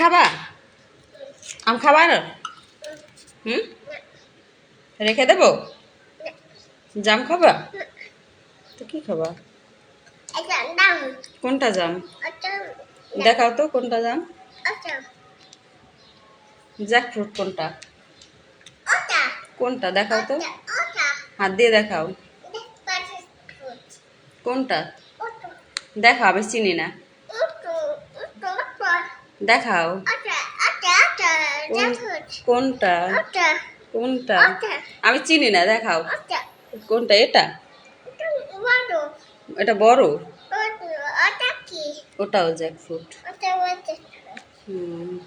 খাবা? আম খাবা আর? হুম? রেখে দেবো? জাম খাবা? তো কি খাবা? কোনটা জাম? দেখাও তো কোনটা জাম? জ্যাক ফ্রুট কোনটা? কোনটা? দেখাও তো। হাত দিয়ে দেখাও। কোনটা? দেখাও, আমি চিনি না। দেখাও। ওটা কোন- ফ্রুট কোনটা? কোনটা? আমি চিনি না দেখাও। কোনটা এটা? এটা বড়। ওটাও জ্যাক ফ্রুট ওটা ওটা হুম।